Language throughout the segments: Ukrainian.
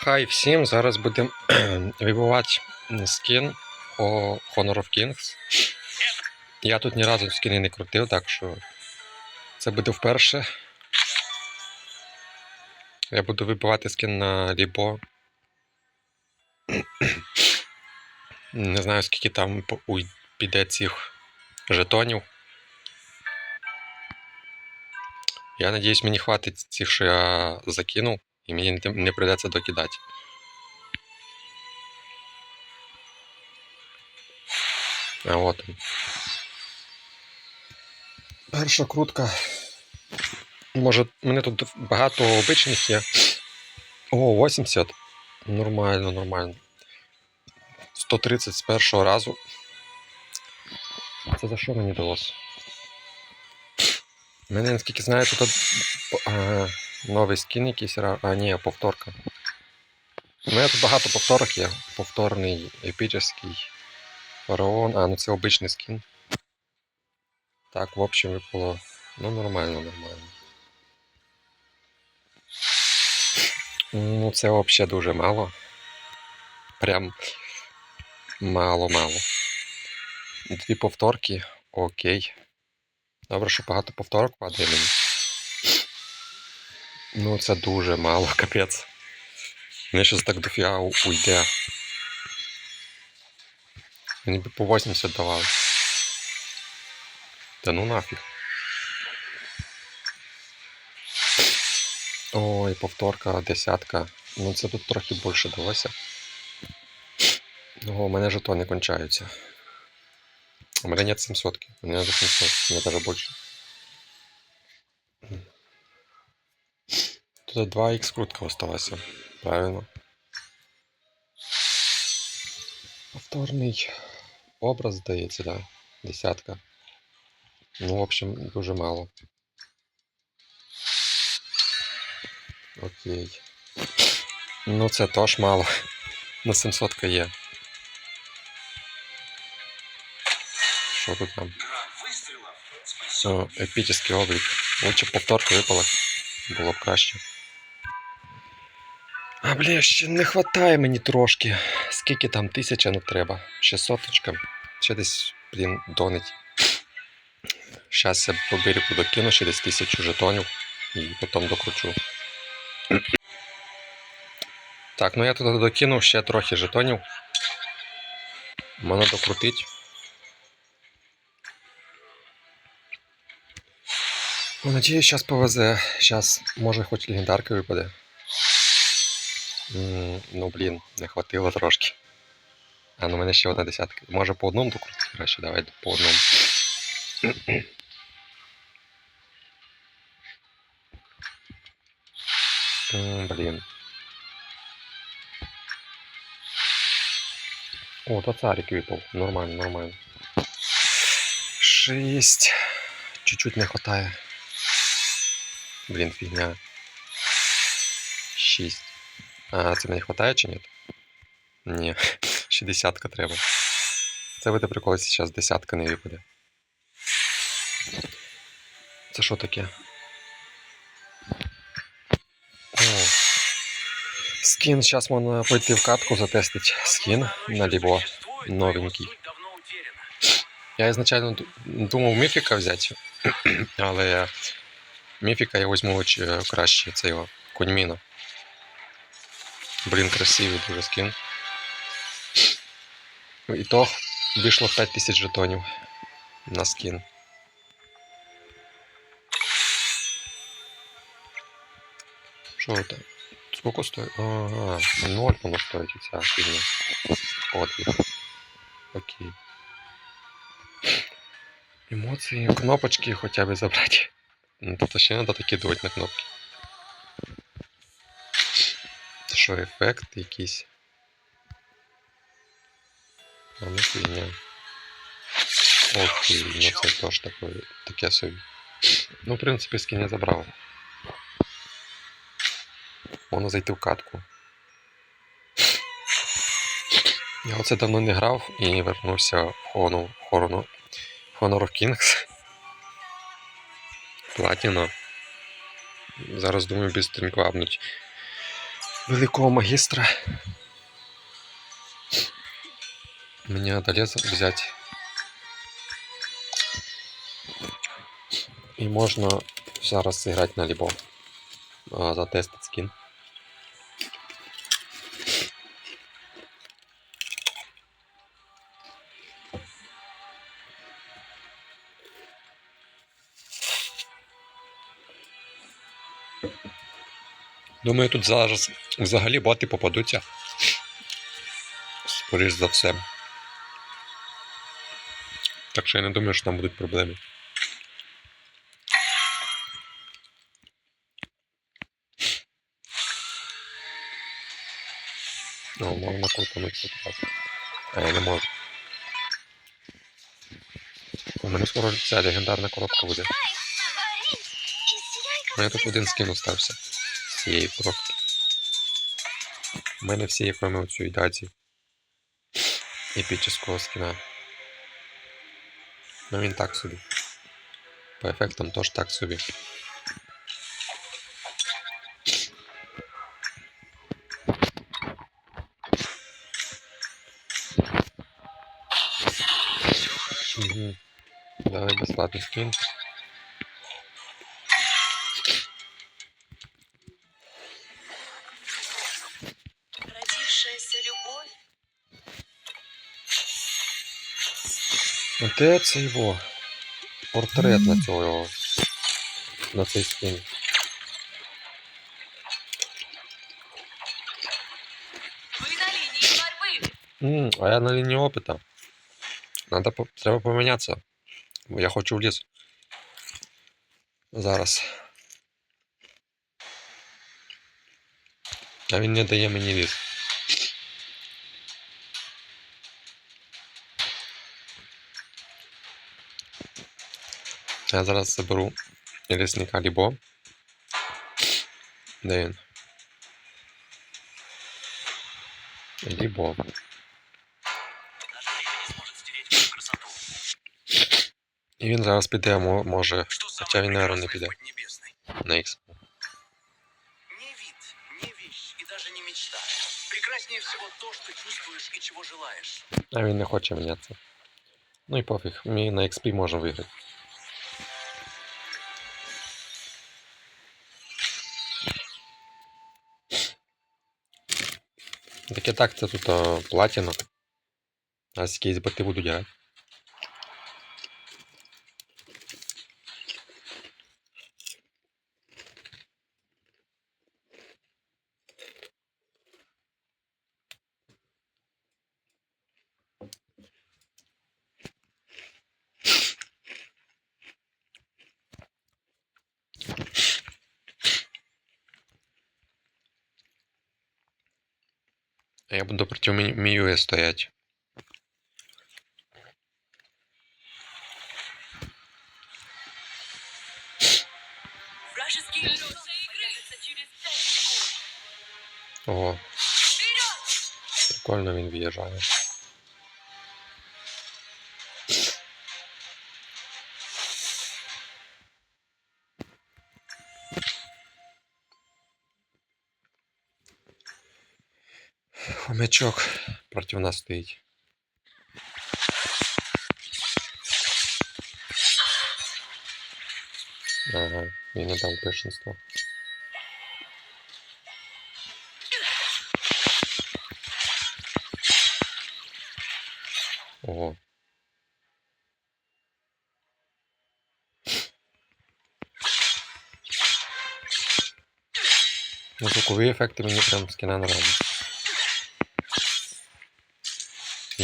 Хай всім! Зараз будемо вибивати скін по Honor of Kings. Я тут ні разу скіни не крутив, так що це буде вперше. Я буду вибивати скін на Лібо. Не знаю, скільки там піде цих жетонів. Я надіюсь, мені хватить цих, що я закинув, і мені не- прийдеться докидати. А от. Перша крутка. Може, мене тут багато обичних є. О, 80. Нормально, нормально. 130 з першого разу. Це за що мені далося? Мене, наскільки знаю, тут а, новий скін якийсь. А, ні, повторка. У мене тут багато повторок є. Повторний, епічний, фараон. А, ну це обичний скін. Так, в общем, випало. Ну, нормально, нормально. Ну, це взагалі дуже мало. Прям мало-мало. Дві повторки, окей. Добре, що багато повторок падає мені. Ну, це дуже мало, капець. Мені щось так дофіга уйде. Мені би по 80 давали. Та ну нафіг. Ой, повторка, десятка. Ну це тут трохи більше далося. О, у мене жетони кончаються. У мене нет 700. У мене за 700. У мене даже більше. Тут 2х крутка осталася. Правильно. Повторний образ, здається, да. Десятка. Ну, в общем, дуже мало. Окей. Ну, це теж мало. На 700 є. Що тут там? О, епічний облік. Лучше повторка випала. Було б краще. Бля, ще не хватає мені трошки. Скільки там тисяча ну треба? Ще соточка. Ще десь, блін, донить. Щас я по берегу докину ще десь тисячу жетонів і потім докручу. Так, ну я туди докинув ще трохи жетонів. Мене докрутить. Ну, надіюсь, зараз повезе. Зараз, може, хоч легендарка випаде. Ну, блін, не хватило трошки. А, ну в мене ще одна десятка. Може по одному докрутити краще, давай по одному. Блін. О, то царик випав. Нормально, нормально. Шість. Чуть-чуть не хватає. Блін, фігня. Шість. А, це мені хватає чи ні? Ні, ще десятка треба. Це буде прикол, зараз десятка не випаде. Це що таке? О. Скін, зараз можна пойти в катку затестити скін на ліво. новенький. Я ізначально думав міфіка взяти, але міфіка я візьму чи краще цього куньміна. Блін, красивий дуже скін. І то вийшло 5000 жетонів на скін. Що там? Сколько стоїть? Ага, ноль воно стоїть ця фігня. Подвиг. Окей. Емоції, кнопочки хоча б забрати. Ну, тобто ще треба докидувати на кнопки. Що, ефект якийсь? А фігня. Окей, ну це теж таке, таке собі. Ну, в принципі, скін я забрав. Можна зайти в катку. Я оце давно не грав і вернувся в Honor, Honor, Honor of Kings. Платіно. Зараз думаю, бістренько апнуть. Великого магистра. Мне надо лес взять. І можна зараз зіграти на за затестити скін. Думаю, тут зараз взагалі боти попадуться. Скоріш за все. Так що я не думаю, що там будуть проблеми. О, можна крутануть тут раз. А я не можу. У мене скоро ця легендарна коробка буде. У мене тут один скин остався цієї коробки. У мене всі є кроме оцю даті. Епічного скина. Ну він так собі. По ефектам теж так собі. Угу. Давай бесплатный скин. де це його? Портрет на цього його. На цей скін. Вы на линии борьбы. М, а я на лінії опита. Надо по... Треба помінятися. Бо Я хочу в ліс. Зараз. А він не дає мені ліс. Я зараз заберу лісника Лібо. Де він? Лібо. І він зараз піде, може, хоча він, наверное, не піде на X. Прекраснее всего то, что чувствуешь и чего желаешь. А він не хоче мінятися. Ну і пофіг, ми на XP можемо виграти. Так це тут а, платіна. А з якісь буду будуть грати. А я буду проти Мі- Міюї стоять. Вперед! прикольно він в'їжджає. Хомячок проти нас стоїть. Ага, він не дав першинство. Ого. Ну, звукові ефекти мені прям скіна нравятся.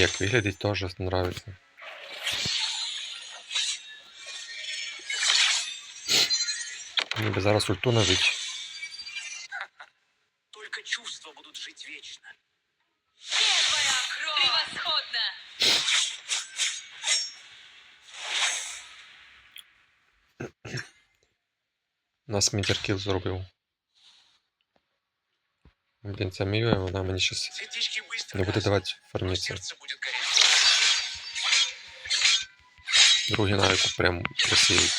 Як виглядить теж нравится. Мені би зараз ульту нажить. Только чувства будут жить вечно. Первая кровь! Превосходно! Нас мітеркіл зробив. Блин, сам ее, она мне сейчас не будет давать фармиться. Другий навик прям красивый.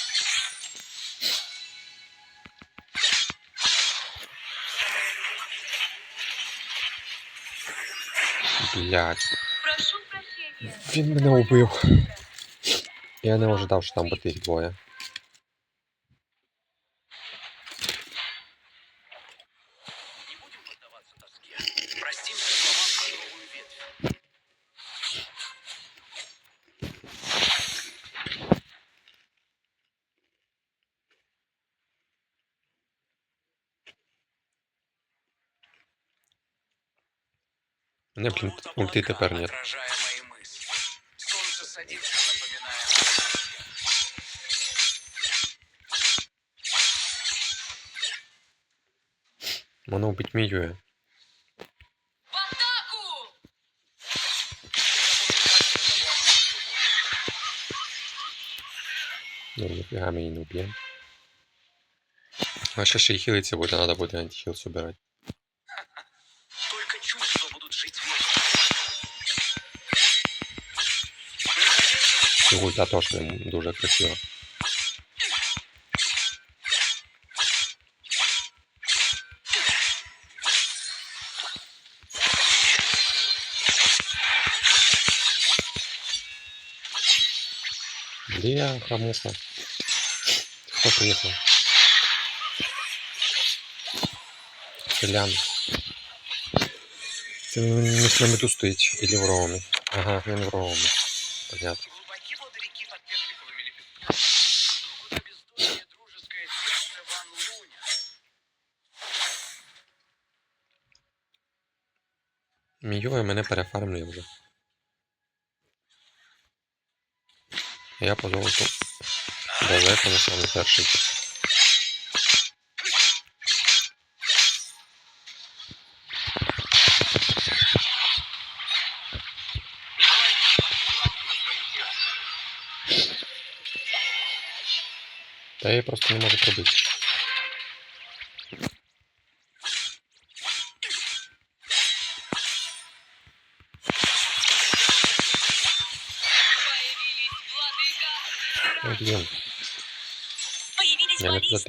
Блять. Він мене убив. Я не ожидав, що там буде двоє. Мене, блін, Плывут ульти тепер нет. Воно убить Міює. Ну, ніфіга ми її не уб'ємо. А ще ще й хілиться буде, треба буде антихіл собирати. Находясь І ульта теж прям дуже красива. Бляха, муха. Хто приїхав? Селян. Це він не на мету стоїть, или в ровомі. Ага, він в ровомі. Понятно. Міює мене перефармлює вже. Я по золоту далеко не саме перший. Та я просто не можу пробити.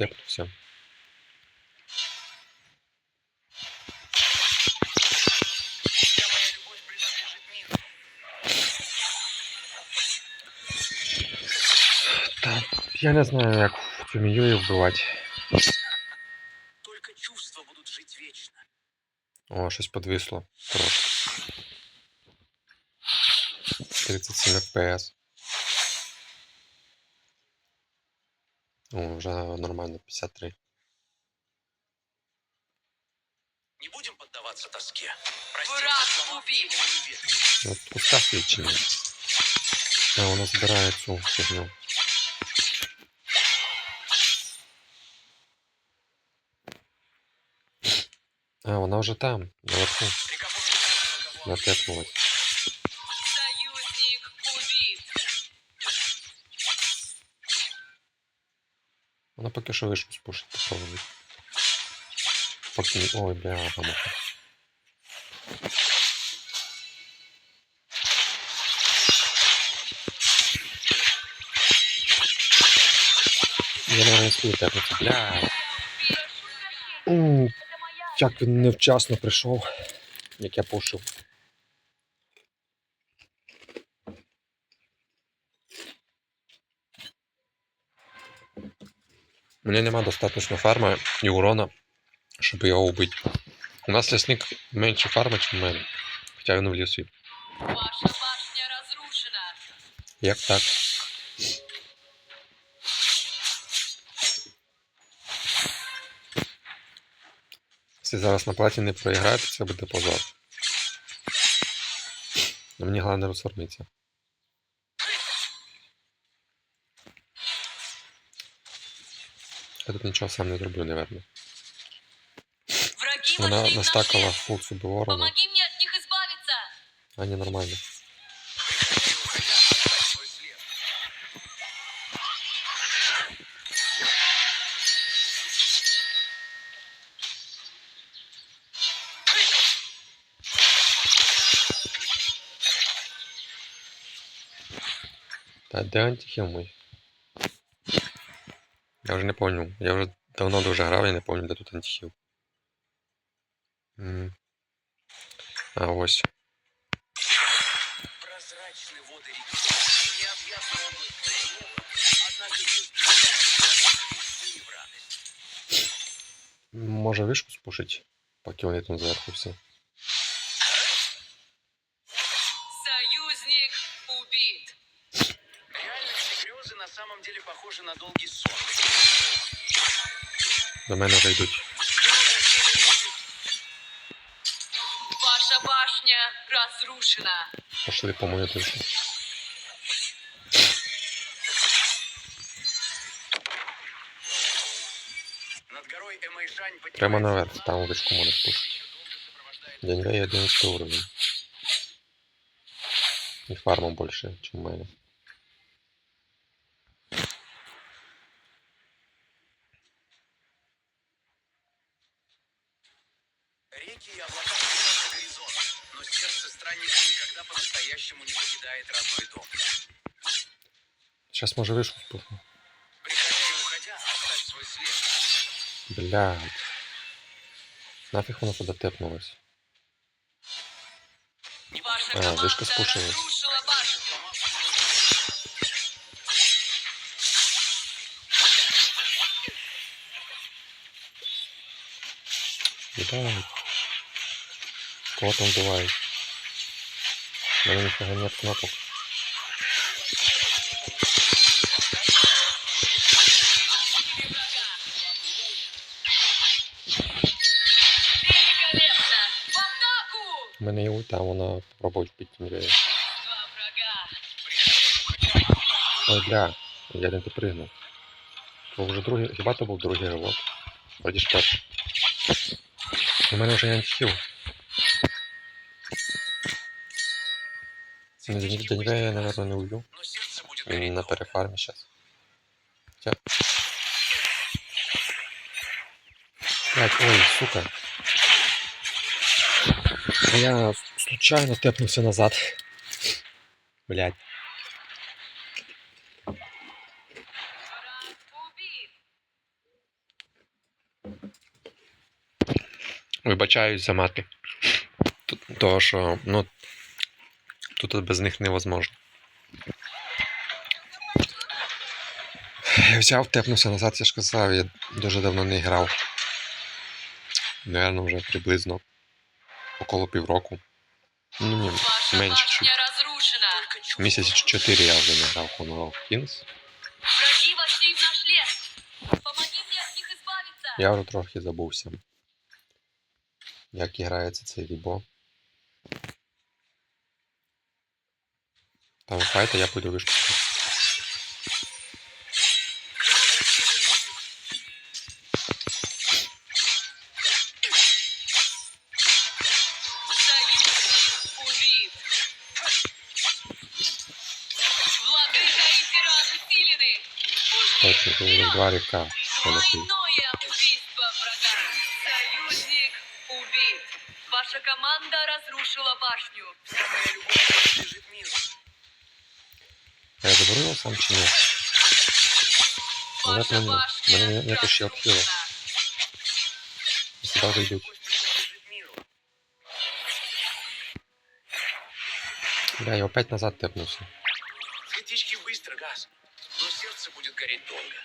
Миру. Та я не знаю, як цю Міюю вбивати. Только чувства будут жить вечно. О, щось подвисло. Трошки. 37 FPS. О, вже нормально, 53. Не будем поддаваться тоске. Простимся Враг словам убит. про новую ветвь. От куска свідчення. А, вона збирає цю фігню. А, вона вже там, наверху, Прикопываем Вона поки що вийшла спушить попробує. Поки не... Ой, бля, гамуха. Я, не спію тепнути. Бля. Як він невчасно прийшов, як я пушив. Мене нема достатньо фарма і урона, щоб його убити. У нас лісник менше фарма, ніж мене. Хоча він в лісі. Ваша башня разрушена. Як так? Якщо зараз на платі не проіграєте, це буде позор. Мені головне розформитися. Я тут нічого сам не зроблю, наверное. Враги Вона настакала фул собі ворона, а не нормально. не уходя, оставь свой Я уже не помню, Я уже давно дуже грав, я не пам'ятаю, де тут антихіл. А ось. Може вишку спушить, поки вони там зверху всі. Союзник убит. Реальность грезы на самом деле похожа на долгий сон. До мене вже йдуть. Ваша башня разрушена. Пошли по мою душу. Над горой Эмэйшань Прямо наверх, там вишку можна спушити. Деньга 11 уровень. І фарма більше, ніж у мене. Реки и облака горизонт, но сердце странника никогда по-настоящему не покидает родной дом. Зараз може вишку спушу. Приходя и уходя, оставь свой след. Блядь. Нафіг воно туди тепнулось. Ваша А, вышка спушилась. Ебать. Кого там? У меня нифига нет кнопок. У мене є ульта, вона. Два врага. Ой, бля, я не допригнув. То вже другий, хіба то був другий ривок? Вроді ж перший. У мене вже антихіл. Ну, Деньга я, наверное, не гореть на перефармі зараз. Хотя... Блять, ой, сука. Я случайно тепнувся назад. Блять. Вибачаюсь за мати. Т- Того, що, ну, тут без них невозможно. Я взяв, тепнувся назад, я ж казав, я дуже давно не грав. Наверно, вже приблизно около півроку. Ну, ні, менше чуть. Місяці 4 я вже не грав Honor of Kings. Я вже трохи забувся. Як грається цей рібо. Там файт, а я пойду вишку. Точно, два врага. Союзник убит. Ваша команда разрушила башню. сам чи ні? Ну, Ваша это мне- башня мне нету ще отхила. разрушена. Сюди вже йдуть. Любовь принадлежит миру. Бля, я опять назад тепнувся. Схватички быстро, газ. Но сердце будет гореть долго.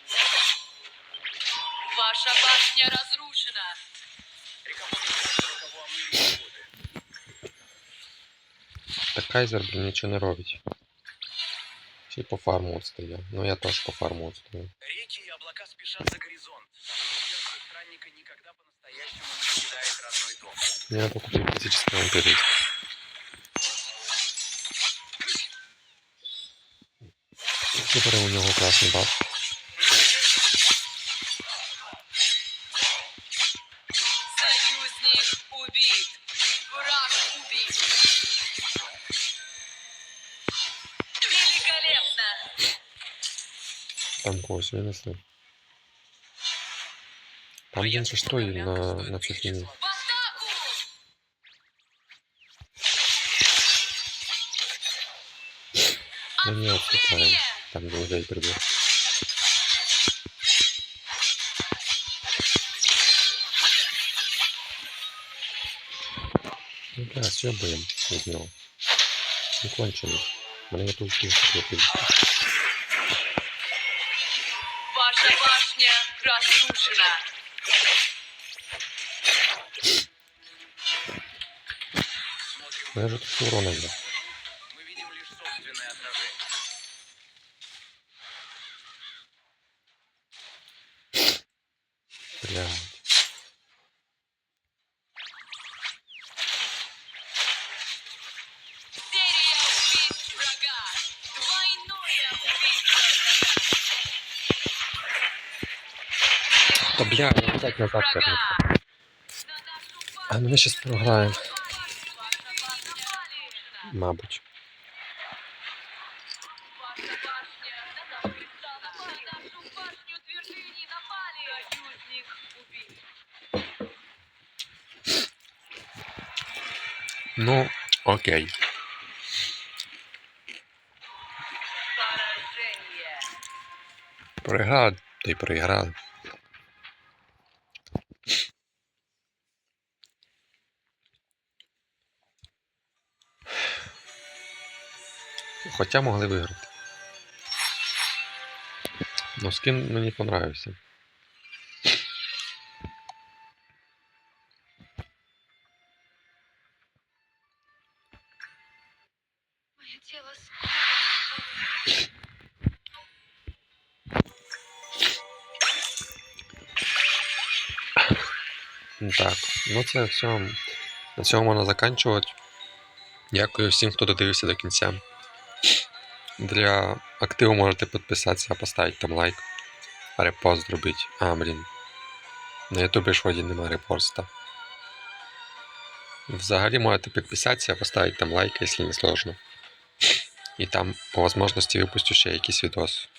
Ваша башня разрушена. Река помнит каждого, кого омыли годы. Так Кайзер, блін, нічого не робить. Й по фарму отстає. Ну я теж по фарму отстаю. Реки и облака спешат за горизонт. Странника никогда по-настоящему не покидает родной дом. Мне надо купить вампиризм. Супер у нього класний баф. Там когось винесли. Там він же що і на, на цю фіні. В атаку! Ну не отступаем. Там людей прибув. Ну бля, съебаем від нього. Не кончений. Мене є тут хлопів. to właśnie rozruszne. Kojarzę to się uronek. Назад вернуться. А ну ми щас програємо, мабуть. Ну, окей. Проіграли, та й. Хоча могли виграти. Ну, скін мені понравився. Так, ну це все. На цьому можна заканчувати. Дякую всім, хто додивився до кінця. Для активу можете підписатися, поставити там лайк, репост зробити. А. На Ютубі ж воді немає репоста. Взагалі можете підписатися, поставити там лайк, якщо не сложно. І там по можливості випустю ще якийсь відос.